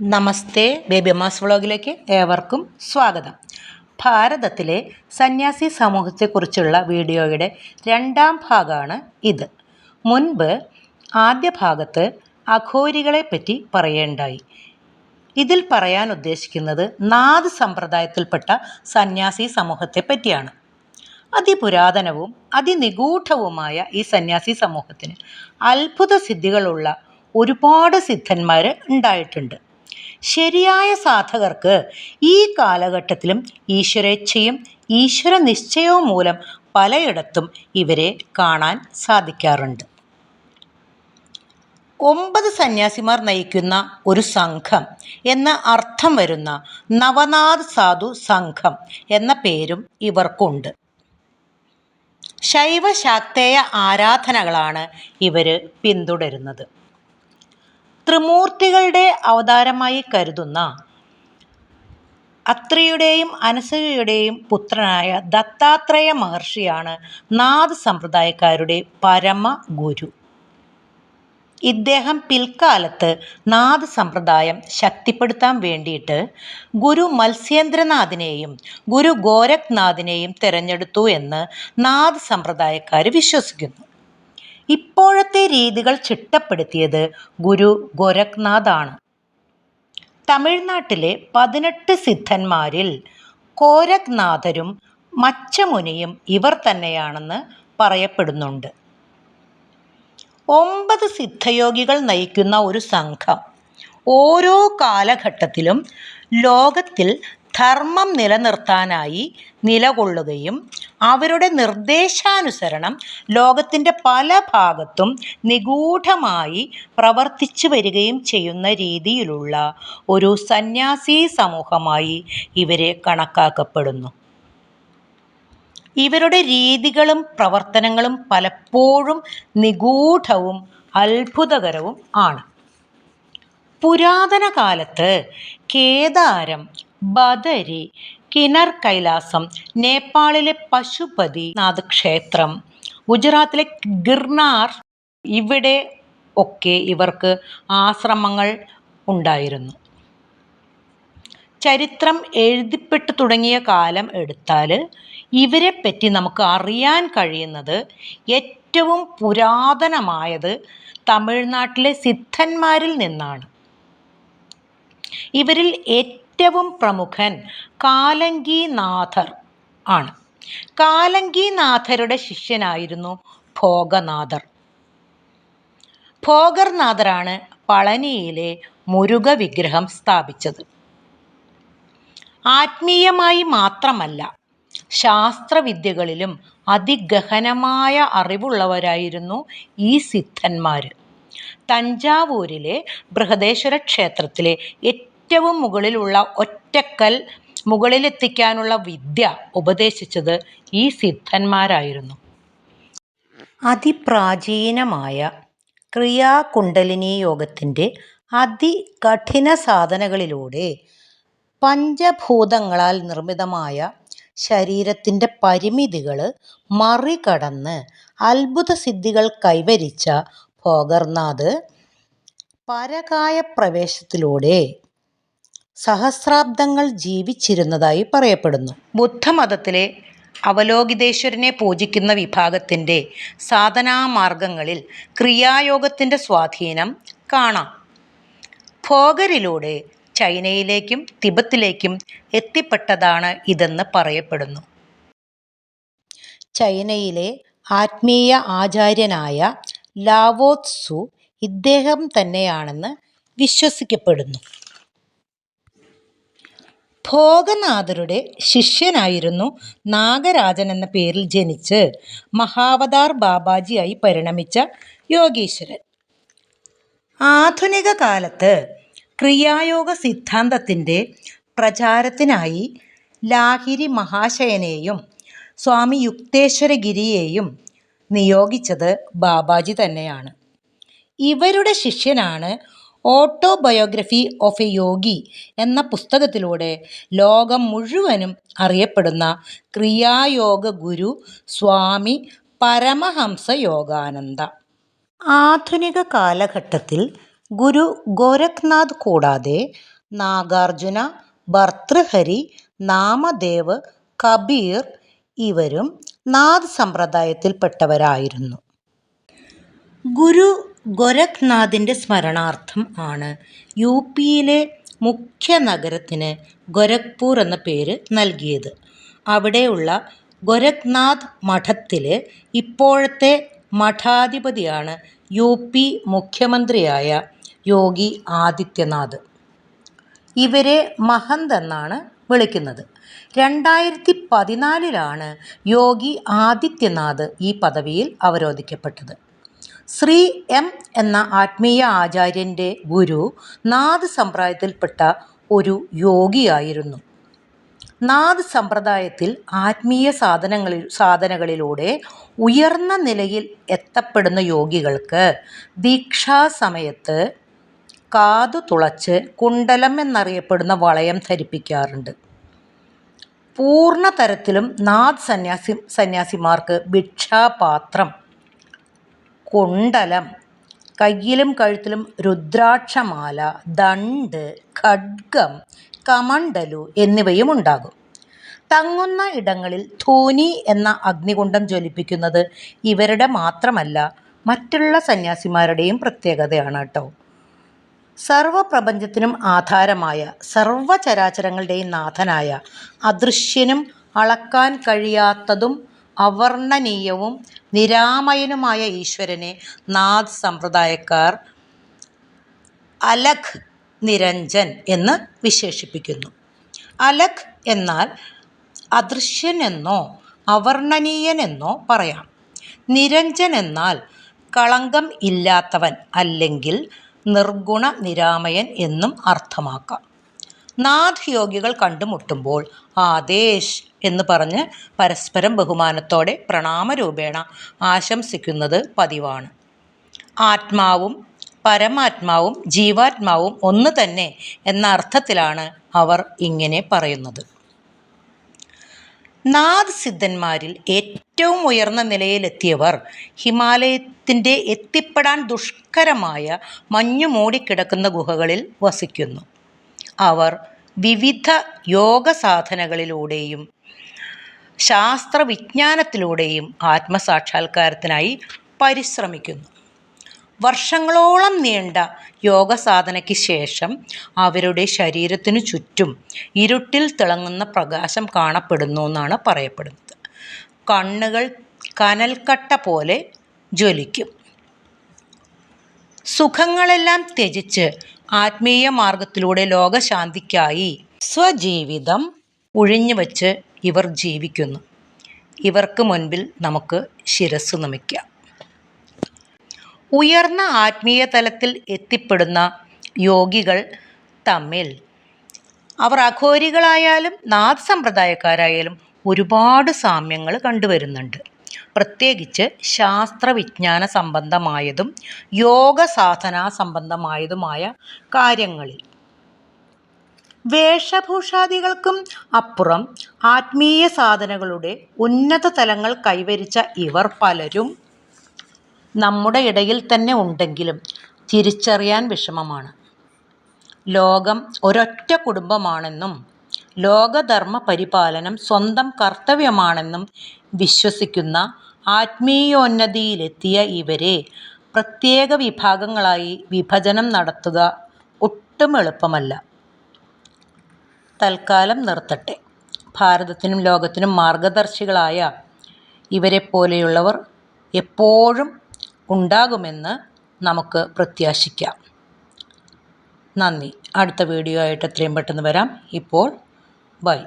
നമസ്തേ baby mass വ്ളോഗിലേക്ക് ഏവർക്കും സ്വാഗതം. ഭാരതത്തിലെ സന്യാസി സമൂഹത്തെക്കുറിച്ചുള്ള വീഡിയോയുടെ രണ്ടാം ഭാഗമാണ് ഇത്. മുൻപ് ആദ്യ ഭാഗത്ത് അഘോരികളെ പറ്റി പറയേണ്ടായി. ഇതിൽ പറയാൻ ഉദ്ദേശിക്കുന്നത് നാദ് സമ്പ്രദായത്തിൽപ്പെട്ട സന്യാസി സമൂഹത്തെ പറ്റിയാണ് അതിപുരാതനവും അതിനിഗൂഢവുമായ ഈ സന്യാസി സമൂഹത്തിന് അത്ഭുത സിദ്ധികളുള്ള ഒരുപാട് സിദ്ധന്മാർ ഉണ്ടായിട്ടുണ്ട്. ശരിയായ സാധകർക്ക് ഈ കാലഘട്ടത്തിലും ഈശ്വരേച്ഛയും ഈശ്വര നിശ്ചയവും മൂലം പലയിടത്തും ഇവരെ കാണാൻ സാധിക്കാറുണ്ട്. ഒമ്പത് സന്യാസിമാർ നയിക്കുന്ന ഒരു സംഘം എന്ന അർത്ഥം വരുന്ന നവനാഥ് സാധു സംഘം എന്ന പേരും ഇവർക്കുണ്ട്. ശൈവ ശാക്തേയ ആരാധനകളാണ് ഇവർ പിന്തുടരുന്നത്. ത്രിമൂർത്തികളുടെ അവതാരമായി കരുതുന്ന അത്രിയുടെയും അനസൂയയുടെയും പുത്രനായ ദത്താത്രേയ മഹർഷിയാണ് നാദ് സമ്പ്രദായക്കാരുടെ പരമ ഗുരു ഇദ്ദേഹം പിൽക്കാലത്ത് നാദ് സമ്പ്രദായം ശക്തിപ്പെടുത്താൻ വേണ്ടിയിട്ട് ഗുരു മത്സ്യേന്ദ്രനാഥിനെയും ഗുരു ഗോരഖ്നാഥിനെയും തിരഞ്ഞെടുത്തു എന്ന് നാദ് സമ്പ്രദായക്കാർ വിശ്വസിക്കുന്നു. ഇപ്പോഴത്തെ രീതികൾ ചിട്ടപ്പെടുത്തിയത് ഗുരു ഗോരഖ്നാഥാണ്. തമിഴ്നാട്ടിലെ പതിനെട്ട് സിദ്ധന്മാരിൽ കോരഖ്നാഥരും മച്ചമുനിയും ഇവർ തന്നെയാണെന്ന് പറയപ്പെടുന്നുണ്ട്. ഒമ്പത് സിദ്ധയോഗികൾ നയിക്കുന്ന ഒരു സംഘം ഓരോ കാലഘട്ടത്തിലും ലോകത്തിൽ ധർമ്മം നിലനിർത്താനായി നിലകൊള്ളുകയും അവരുടെ നിർദ്ദേശാനുസരണം ലോകത്തിന്റെ പല ഭാഗത്തും നിഗൂഢമായി പ്രവർത്തിച്ചു വരികയും ചെയ്യുന്ന രീതിയിലുള്ള ഒരു സന്യാസി സമൂഹമായി ഇവരെ കണക്കാക്കപ്പെടുന്നു. ഇവരുടെ രീതികളും പ്രവർത്തനങ്ങളും പലപ്പോഴും നിഗൂഢവും അത്ഭുതകരവും ആണ്. പുരാതന കാലത്ത് കേദാരം ബദരി കിനർ കൈലാസം നേപ്പാളിലെ പശുപതി പശുപതിനാഥ് ക്ഷേത്രം ഗുജറാത്തിലെ ഗിർനാർ ഇവിടെ ഒക്കെ ഇവർക്ക് ആശ്രമങ്ങൾ ഉണ്ടായിരുന്നു. ചരിത്രം എഴുതിപ്പെട്ടു തുടങ്ങിയ കാലം എടുത്താൽ ഇവരെപ്പറ്റി നമുക്ക് അറിയാൻ കഴിയുന്നത് ഏറ്റവും പുരാതനമായത് തമിഴ്നാട്ടിലെ സിദ്ധന്മാരിൽ നിന്നാണ്. ഇവരിൽ ഏറ്റവും പ്രമുഖൻ കാലങ്കിനാഥർ ആണ്. കാലങ്കിനാഥരുടെ ശിഷ്യനായിരുന്നു ഭോഗനാഥർ. ഭോഗർനാഥറാണ് പളനിയിലെ മുരുക വിഗ്രഹം സ്ഥാപിച്ചത്. ആത്മീയമായി മാത്രമല്ല ശാസ്ത്രവിദ്യകളിലും അതിഗഹനമായ അറിവുള്ളവരായിരുന്നു ഈ സിദ്ധന്മാർ തഞ്ചാവൂരിലെ ബൃഹദേശ്വര ക്ഷേത്രത്തിലെ ഏറ്റവും മുകളിലുള്ള ഒറ്റക്കൽ മുകളിലെത്തിക്കാനുള്ള വിദ്യ ഉപദേശിച്ചത് ഈ സിദ്ധന്മാരായിരുന്നു. അതിപ്രാചീനമായ ക്രിയാകുണ്ടലിനി യോഗത്തിന്റെ അതികഠിന സാധനകളിലൂടെ പഞ്ചഭൂതങ്ങളാൽ നിർമ്മിതമായ ശരീരത്തിന്റെ പരിമിതികൾ മറികടന്ന് അത്ഭുത സിദ്ധികൾ കൈവരിച്ച ഭോഗർനാഥ് പരകായ പ്രവേശത്തിലൂടെ സഹസ്രാബ്ദങ്ങൾ ജീവിച്ചിരുന്നതായി പറയപ്പെടുന്നു. ബുദ്ധമതത്തിലെ അവലോകിതേശ്വരനെ പൂജിക്കുന്ന വിഭാഗത്തിന്റെ സാധനാമാർഗങ്ങളിൽ ക്രിയായോഗത്തിന്റെ സ്വാധീനം കാണാം. ഭോഗരിലൂടെ ചൈനയിലേക്കും തിബത്തിലേക്കും എത്തിപ്പെട്ടതാണ് ഇതെന്ന് പറയപ്പെടുന്നു. ചൈനയിലെ ആത്മീയ ആചാര്യനായ ലാവോത്സു ഇദ്ദേഹം തന്നെയാണെന്ന് വിശ്വസിക്കപ്പെടുന്നു. ഭോഗനാഥരുടെ ശിഷ്യനായിരുന്നു നാഗരാജൻ എന്ന പേരിൽ ജനിച്ച് മഹാവതാർ ബാബാജിയായി പരിണമിച്ച യോഗീശ്വരൻ. ആധുനിക കാലത്ത് ക്രിയായോഗ സിദ്ധാന്തത്തിന്റെ പ്രചാരത്തിനായി ലാഹിരി മഹാശയനെയും സ്വാമി യുക്തേശ്വരഗിരിയെയും നിയോഗിച്ചത് ബാബാജി തന്നെയാണ്. ഇവരുടെ ശിഷ്യനാണ് ഓട്ടോബയോഗ്രഫി ഓഫ് എ യോഗി എന്ന പുസ്തകത്തിലൂടെ ലോകം മുഴുവനും അറിയപ്പെടുന്ന ക്രിയായോഗ ഗുരു സ്വാമി പരമഹംസ യോഗാനന്ദ. ആധുനിക കാലഘട്ടത്തിൽ ഗുരു ഗോരഖ്നാഥ് കൂടാതെ നാഗാർജുന ഭർത്തൃഹരി നാമദേവ് കബീർ ഇവരും നാദ് സമ്പ്രദായത്തിൽപ്പെട്ടവരായിരുന്നു. ഗുരു ഗോരഖ്നാഥിന്റെ സ്മരണാർത്ഥം ആണ്. യു പിയിലെ മുഖ്യ നഗരത്തിന് ഗോരഖ്പൂർ എന്ന പേര് നൽകിയത്. അവിടെയുള്ള ഗോരഖ്നാഥ് മഠത്തിൽ ഇപ്പോഴത്തെ മഠാധിപതിയാണ് യു പി മുഖ്യമന്ത്രിയായ യോഗി ആദിത്യനാഥ്. ഇവരെ മഹന്ത് എന്നാണ് വിളിക്കുന്നത്. രണ്ടായിരത്തി പതിനാലിലാണ് യോഗി ആദിത്യനാഥ് ഈ പദവിയിൽ അവരോധിക്കപ്പെട്ടത്. ശ്രീ എം എന്ന ആത്മീയ ആചാര്യന്റെ ഗുരു നാഥ് സമ്പ്രദായത്തിൽപ്പെട്ട ഒരു യോഗിയായിരുന്നു. നാഥ് സമ്പ്രദായത്തിൽ ആത്മീയ സാധനങ്ങളിൽ സാധനകളിലൂടെ ഉയർന്ന നിലയിൽ എത്തപ്പെടുന്ന യോഗികൾക്ക് ദീക്ഷാസമയത്ത് കാതു തുളച്ച് കുണ്ടലം എന്നറിയപ്പെടുന്ന വളയം ധരിപ്പിക്കാറുണ്ട്. പൂർണ തരത്തിലും നാഥ് സന്യാസി സന്യാസിമാർക്ക് ഭിക്ഷാപാത്രം കുണ്ടലം കയ്യിലും കഴുത്തിലും രുദ്രാക്ഷമാല ദണ്ട് ഖഡ്ഗം കമണ്ടലു എന്നിവയും ഉണ്ടാകും തങ്ങുന്ന ഇടങ്ങളിൽ ധൂനി എന്ന അഗ്നികുണ്ഡം ജ്വലിപ്പിക്കുന്നത് ഇവരുടെ മാത്രമല്ല മറ്റുള്ള സന്യാസിമാരുടെയും പ്രത്യേകതയാണ് കേട്ടോ. സർവപ്രപഞ്ചത്തിനും ആധാരമായ സർവചരാചരങ്ങളുടെയും നാഥനായ അദൃശ്യനും അളക്കാൻ കഴിയാത്തതും അവർണനീയവും നിരാമയനുമായ ഈശ്വരനെ നാഥ് സമ്പ്രദായക്കാർ അലഖ് നിരഞ്ജൻ എന്ന് വിശേഷിപ്പിക്കുന്നു. അലഖ് എന്നാൽ അദൃശ്യൻ എന്നോ അവർണനീയൻ എന്നോ പറയാം. നിരഞ്ജൻ എന്നാൽ കളങ്കം ഇല്ലാത്തവൻ അല്ലെങ്കിൽ നിർഗുണ നിരാമയൻ എന്നും അർത്ഥമാക്കാം. നാഥ് യോഗികൾ കണ്ടുമുട്ടുമ്പോൾ ആദേശ് എന്ന് പറഞ്ഞ് പരസ്പരം ബഹുമാനത്തോടെ പ്രണാമരൂപേണ ആശംസിക്കുന്നത് പതിവാണ്. ആത്മാവും പരമാത്മാവും ജീവാത്മാവും ഒന്ന് തന്നെ എന്ന അർത്ഥത്തിലാണ് അവർ ഇങ്ങനെ പറയുന്നത്. നാഥ് സിദ്ധന്മാരിൽ ഏറ്റവും ഉയർന്ന നിലയിലെത്തിയവർ ഹിമാലയത്തിന്റെ എത്തിപ്പെടാൻ ദുഷ്കരമായ മഞ്ഞു മൂടിക്കിടക്കുന്ന ഗുഹകളിൽ വസിക്കുന്നു. അവർ വിവിധ യോഗ സാധനകളിലൂടെയും ശാസ്ത്രവിജ്ഞാനത്തിലൂടെയും ആത്മസാക്ഷാത്കാരത്തിനായി പരിശ്രമിക്കുന്നു. വർഷങ്ങളോളം നീണ്ട യോഗ സാധനയ്ക്ക് ശേഷം അവരുടെ ശരീരത്തിനു ചുറ്റും ഇരുട്ടിൽ തിളങ്ങുന്ന പ്രകാശം കാണപ്പെടുന്നു എന്നാണ് പറയപ്പെടുന്നത്. കണ്ണുകൾ കനൽക്കട്ട പോലെ ജ്വലിക്കും. സുഖങ്ങളെല്ലാം ത്യജിച്ച് ആത്മീയ മാർഗത്തിലൂടെ ലോകശാന്തിക്കായി സ്വജീവിതം ഉഴിഞ്ഞുവച്ച് ഇവർ ജീവിക്കുന്നു. ഇവർക്ക് മുൻപിൽ നമുക്ക് ശിരസ് നമിക്കാം. ഉയർന്ന ആത്മീയ തലത്തിൽ എത്തിപ്പെടുന്ന യോഗികൾ തമ്മിൽ അവർ അഘോരികളായാലും നാഥ സമ്പ്രദായക്കാരായാലും ഒരുപാട് സാമ്യങ്ങൾ കണ്ടുവരുന്നുണ്ട്. പ്രത്യേകിച്ച് ശാസ്ത്രവിജ്ഞാന സംബന്ധമായതും യോഗ സാധനാ സംബന്ധമായതുമായ കാര്യങ്ങളിൽ. വേഷഭൂഷാദികൾക്കും അപ്പുറം ആത്മീയ സാധനകളുടെ ഉന്നത തലങ്ങൾ കൈവരിച്ച ഇവർ പലരും നമ്മുടെ ഇടയിൽ തന്നെ ഉണ്ടെങ്കിലും തിരിച്ചറിയാൻ വിഷമമാണ്. ലോകം ഒരൊറ്റ കുടുംബമാണെന്നും ലോകധർമ്മ പരിപാലനം സ്വന്തം കർത്തവ്യമാണെന്നും വിശ്വസിക്കുന്ന ആത്മീയോന്നതിയിലെത്തിയ ഇവരെ പ്രത്യേക വിഭാഗങ്ങളായി വിഭജനം നടത്തുക ഒട്ടും എളുപ്പമല്ല. തൽക്കാലം നിർത്തട്ടെ. ഭാരതത്തിനും ലോകത്തിനും മാർഗദർശികളായ ഇവരെപ്പോലെയുള്ളവർ എപ്പോഴും ഉണ്ടാകുമെന്ന് നമുക്ക് പ്രത്യാശിക്കാം. നന്ദി. അടുത്ത വീഡിയോ ആയിട്ട് എത്രയും പെട്ടെന്ന് വരാം. ഇപ്പോൾ ബൈ.